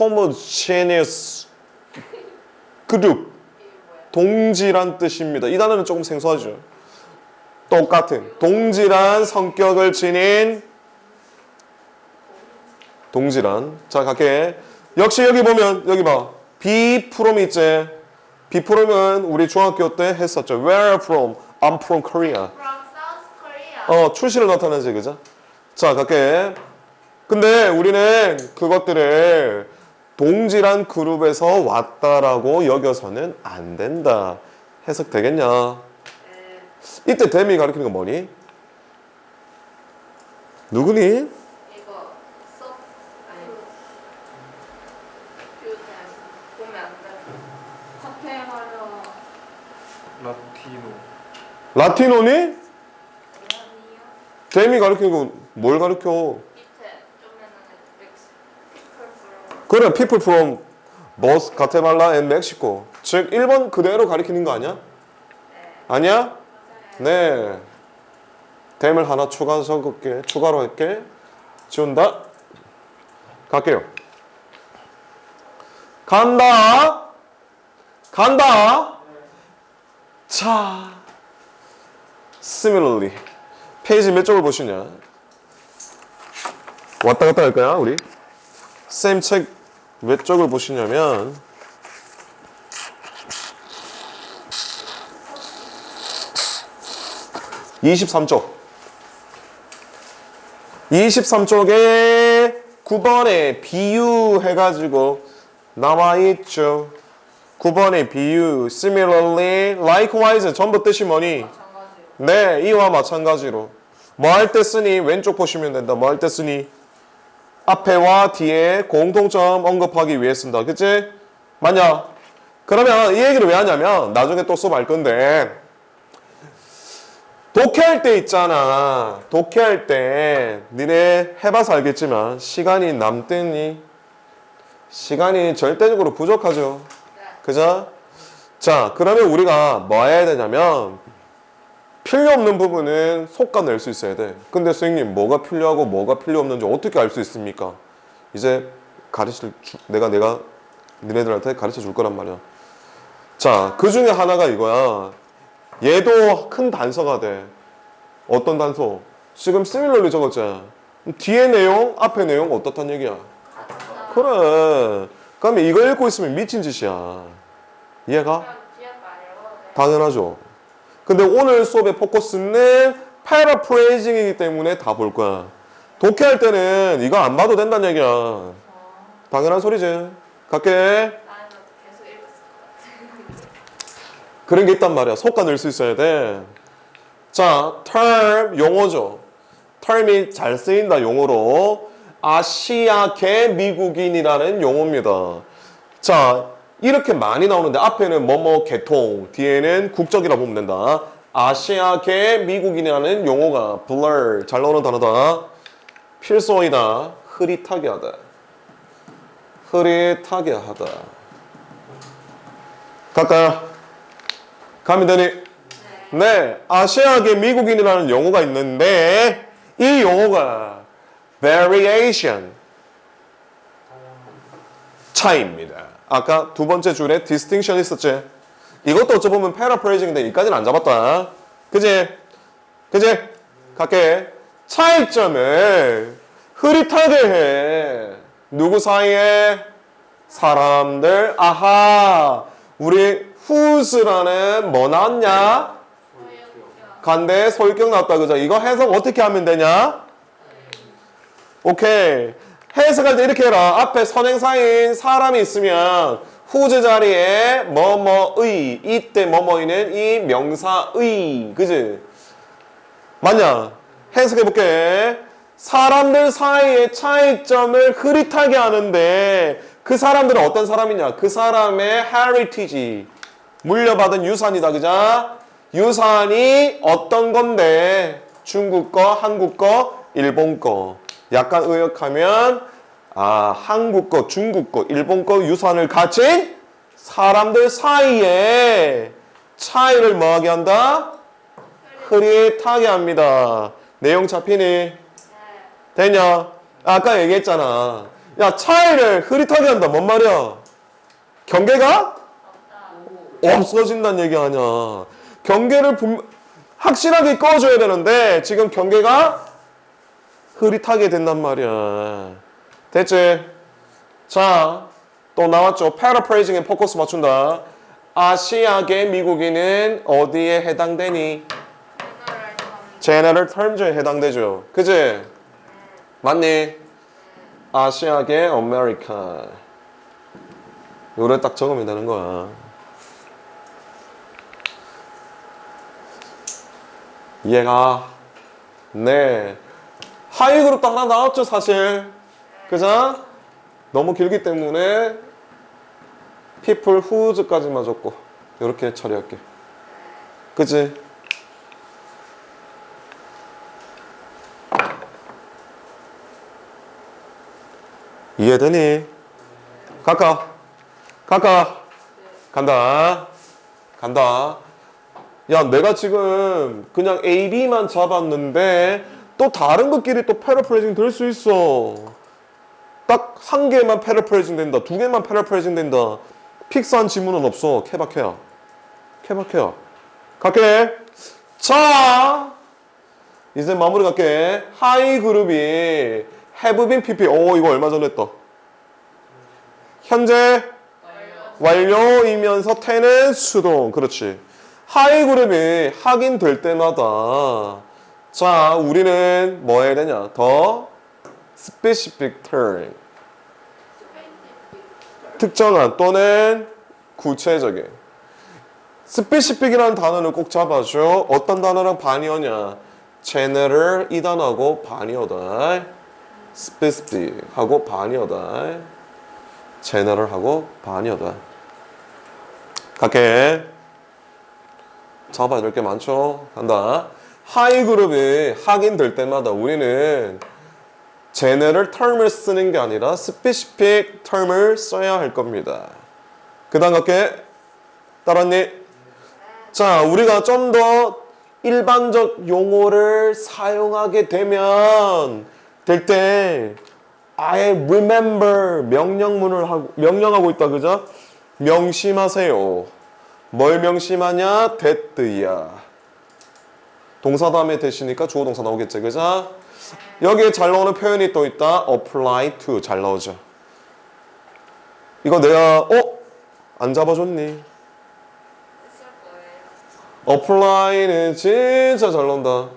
homogeneous group 동질한 뜻입니다. 이 단어는 조금 생소하죠. 똑같은 동질한 성격을 지닌 동질한. 자 갈게. 역시 여기 보면 여기 봐. from 있지 from은 우리 중학교 때 했었죠. where from? I'm from Korea. From South Korea. 어 출신을 나타내지 그죠. 자 갈게. 근데 우리는 그것들을 동질한 그룹에서 왔다라고 여겨서는 안 된다. 해석 되겠냐? 네. 이때 데미 가리키는 건 뭐니? 누구니? 이거 써 아니 뷰템 보면 안 돼. 카페마려 라티노. 라티노니. 데미 가리키는 거뭘 가리켜 밑에 좀에는 렉스. 피컬 그래 people from both 가테말라 and Mexico. 즉 1번 그대로 가리키는 거 아니야? 네. 아니야? 네. 댐을 하나 추가 적을게 추가로 할게 지운다? 갈게요. 간다. 간다. 자 similarly. 페이지 몇 쪽을 보시냐? 왔다 갔다 할까요 우리? 쌤 책 몇 쪽을 보시냐면 23쪽. 23쪽에 9번에 비유해가지고 나와있죠. 9번에 비유, similarly, likewise 전부 뜻이 뭐니? 네, 이와 마찬가지로. 뭐 할 때 쓰니? 왼쪽 보시면 된다. 뭐 할 때 쓰니? 앞에와 뒤에 공통점 언급하기 위해 쓴다. 그치? 맞냐? 그러면 이 얘기를 왜 하냐면 나중에 또 수업할 건데 독해할 때 있잖아. 독해할 때 니네 해봐서 알겠지만 시간이 남더니 시간이 절대적으로 부족하죠. 네. 그죠? 자, 그러면 우리가 뭐 해야 되냐면 필요 없는 부분은 속가 낼수 있어야 돼. 근데 선생님 뭐가 필요하고 뭐가 필요 없는지 어떻게 알 수 있습니까? 이제 가르칠 주- 내가 내가 니네들한테 가르쳐 줄 거란 말이야. 자, 그 중에 하나가 이거야. 얘도 큰 단서가 돼. 어떤 단서? 지금 similarly 적었잖아. 뒤에 내용, 앞에 내용 어떻단 얘기야? 그래. 그러면 이거 읽고 있으면 미친 짓이야. 이해가? 네. 당연하죠. 근데 오늘 수업의 포커스는 패러프레이징이기 때문에 다 볼 거야. 독해할 때는 이거 안 봐도 된다는 얘기야. 어, 당연한 소리지. 갈게. 그런 게 있단 말이야. 속가 낼수 있어야 돼. 자, term 용어죠. term이 잘 쓰인다 용어로 아시아계 미국인이라는 용어입니다. 자, 이렇게 많이 나오는데 앞에는 뭐뭐 계통, 뒤에는 국적이라 보면 된다. 아시아계 미국인이라는 용어가 blur 잘 나오는 단어다. 필소이다. 흐릿하게 하다. 흐릿하게 하다. 갈까요? 가면 되니? 네, 아시아계 미국인이라는 용어가 있는데 이 용어가 variation 차이입니다. 아까 두 번째 줄에 distinction 있었지? 이것도 어찌 보면 paraphrasing인데 이까지는 안 잡았다. 그지? 그지? 갈게. 차이점을 흐릿하게 해. 누구 사이에? 사람들. 아하. 우리 whose라는 뭐 나왔냐? 간대 소유격 나왔다 그죠? 이거 해석 어떻게 하면 되냐? 오케이. 해석할 때 이렇게 해라. 앞에 선행사인 사람이 있으면 후즈 자리에 뭐뭐의 이때 뭐뭐이는 이 명사의 그지? 맞냐? 해석해 볼게. 사람들 사이의 차이점을 흐릿하게 하는데 그 사람들은 어떤 사람이냐? 그 사람의 heritage 물려받은 유산이다 그자? 유산이 어떤 건데? 중국 거, 한국 거, 일본 거. 약간 의역하면 아 한국 거, 중국 거, 일본 거 유산을 가진 사람들 사이에 차이를 뭐하게 한다? 흐릿하게 합니다. 내용 잡히니? 네. 되냐? 아까 얘기했잖아. 야 차이를 흐릿하게 한다. 뭔 말이야? 경계가. 없어진다는 얘기 아니야. 경계를 분, 확실하게 꺼줘야 되는데 지금 경계가 흐릿하게 된단 말이야. 됐지? 자, 또 나왔죠. paraphrasing에 포커스 맞춘다. 아시아계 미국인은 어디에 해당되니? general terms에 해당되죠. 그지? 맞니? 아시아계 아메리카. 요래 딱 적으면 되는 거야. 얘가 네 하위 그룹도 하나 나왔죠 사실 그죠? 너무 길기 때문에 people who's까지만 적고 이렇게 처리할게 그지? 이해되니? 갈까? 갈까? 간다. 간다. 야, 내가 지금 그냥 A, B만 잡았는데 또 다른 것끼리 또 패러프레이징 될 수 있어. 딱 한 개만 패러프레이징 된다. 두 개만 패러프레이징 된다. 픽스한 지문은 없어. 케바케야. 케바케야. 갈게. 자, 이제 마무리 갈게. 하이 그룹이 been PP. 오, 이거 얼마 전에 했다. 현재 완료. 완료이면서 태는 수동. 그렇지. 하이 그룹이 하긴 될 때마다 자, 우리는 뭐 해야 되냐? 더 specific term. 특정한 또는 구체적인. specific이라는 단어는 꼭 잡아줘. 어떤 단어랑 반이어냐? general 이 단어하고 반이어다. specific 하고 반이어다. general 하고 반이어다. 갈게. 잡아야 될 게 많죠. 간다. 하이 그룹이 확인될 때마다 우리는 general term을 쓰는 게 아니라 specific term을 써야 할 겁니다. 그 다음 갈게. 따랐니? 자, 우리가 좀 더 일반적 용어를 사용하게 되면 될때 I remember 명령문을 하고 명령하고 있다 그죠? 명심하세요. 뭘 명심하냐? that야. 동사 다음에 대시니까 주어 동사 나오겠지 그죠? 여기에 잘 나오는 표현이 또 있다. apply to 잘 나오죠. 이거 내가 어? 안 잡아줬니? apply는 진짜 잘 나온다.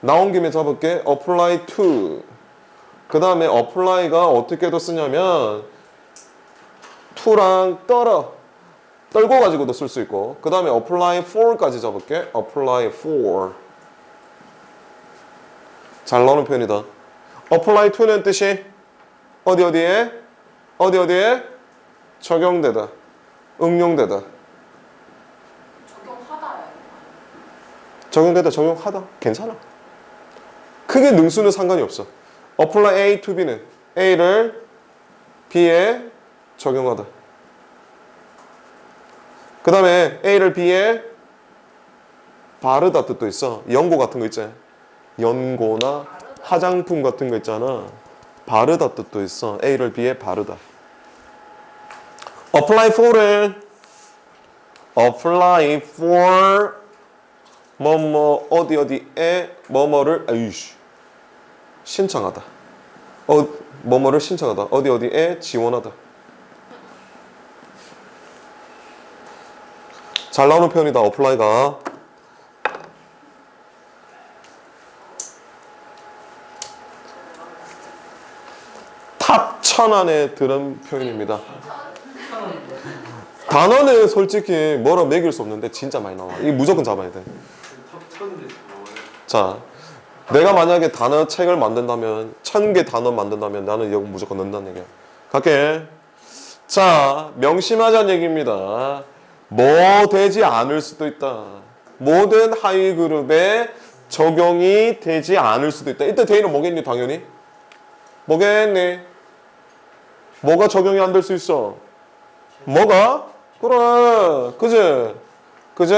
나온 김에 잡을게. apply to. 그 다음에 apply가 어떻게도 쓰냐면 to랑 떨어. 떨고 가지고도 쓸 수 있고. 그 다음에 apply for까지 잡을게. apply for. 잘 나오는 표현이다. apply to는 뜻이 어디 어디에? 어디 어디에? 적용되다. 응용되다. 적용하다요. 적용되다 적용하다 괜찮아 크게 능수는 상관이 없어 apply A to B는 A를 B에 적용하다 그 다음에 A를 B에 바르다 뜻도 있어 연고 같은 거 있잖아 연고나 화장품 같은 거 있잖아 바르다 뜻도 있어 A를 B에 바르다 apply for은 apply for 뭐뭐 어디 어디에 뭐뭐를 아이씨 신청하다. 어 뭐뭐를 신청하다. 어디 어디에 지원하다. 잘 나오는 표현이다. 어플라이가. 탑1000 안에 드는 표현입니다. 단어는 솔직히 뭐라 매길 수 없는데 진짜 많이 나와. 이게 무조건 잡아야 돼. 자, 내가 만약에 단어 책을 만든다면 천 개 단어 만든다면 나는 이거 무조건 넣는다는 얘기야. 갈게. 자, 명심하자는 얘기입니다. 뭐 되지 않을 수도 있다. 모든 하위 그룹에 적용이 되지 않을 수도 있다. 이때 대인은 뭐겠니 당연히? 뭐겠니? 뭐가 적용이 안 될 수 있어? 뭐가? 그래, 그지? 그지?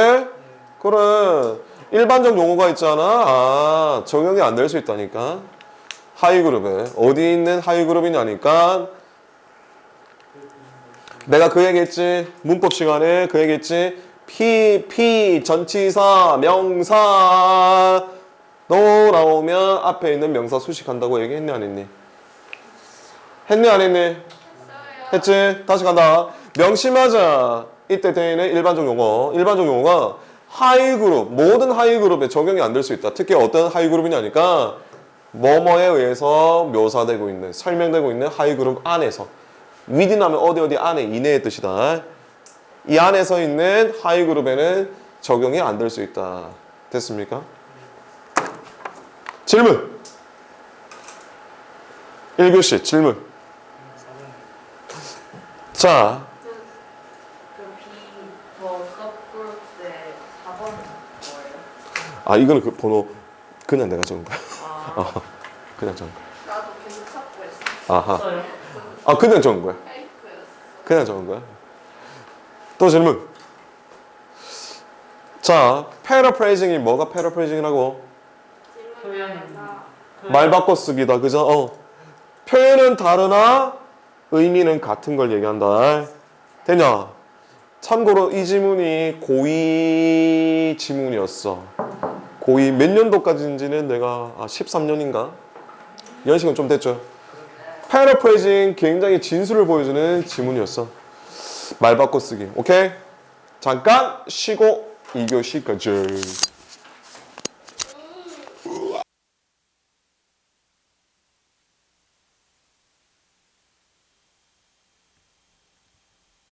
그래. 일반적 용어가 있잖아. 아, 적용이 안 될 수 있다니까. 하위 그룹에. 어디 있는 하위 그룹이냐니까. 내가 그 얘기했지 문법 시간에 그 얘기했지 피, 피, 전치사, 명사 너 나오면 앞에 있는 명사 수식한다고 얘기했니 안 했니? 했니 안? 했어요. 했지? 다시 간다. 명심하자. 이때 대인의 일반적 용어. 일반적 용어가 하이 그룹, 모든 하이 그룹에 적용이 안 될 수 있다. 특히 어떤 하이 그룹이냐니까 뭐뭐에 의해서 묘사되고 있는, 설명되고 있는 하이 그룹 안에서. 위딘 하면 어디 어디 안에 이내의 뜻이다. 이 안에서 있는 하이 그룹에는 적용이 안 될 수 있다. 됐습니까? 질문. 1교시 질문. 자, 그그비더 서브그룹스의 4번은 뭐예요? 아 이거는 그 번호 그냥 내가 적은 거야. 아, 어, 그냥 적은 거야. 나도 계속 찾고 있어. 아하. 없어요. 아 그냥 적은 거야. 그냥 적은 거야. 또 질문. 자, 패러프레이징이 뭐가 패러프레이징이라고? 질문에서 말 바꿔 쓰기다. 그죠? 어. 표현은 다르나 의미는 같은 걸 얘기한다. 되냐? 참고로 이 지문이 고2 지문이었어. 고2 몇 년도까지인지는 내가 아, 13년인가? 연식은 좀 됐죠. 패러프레이징 굉장히 진술을 보여주는 지문이었어. 말 바꿔 쓰기. 오케이? 잠깐 쉬고 2교시까지.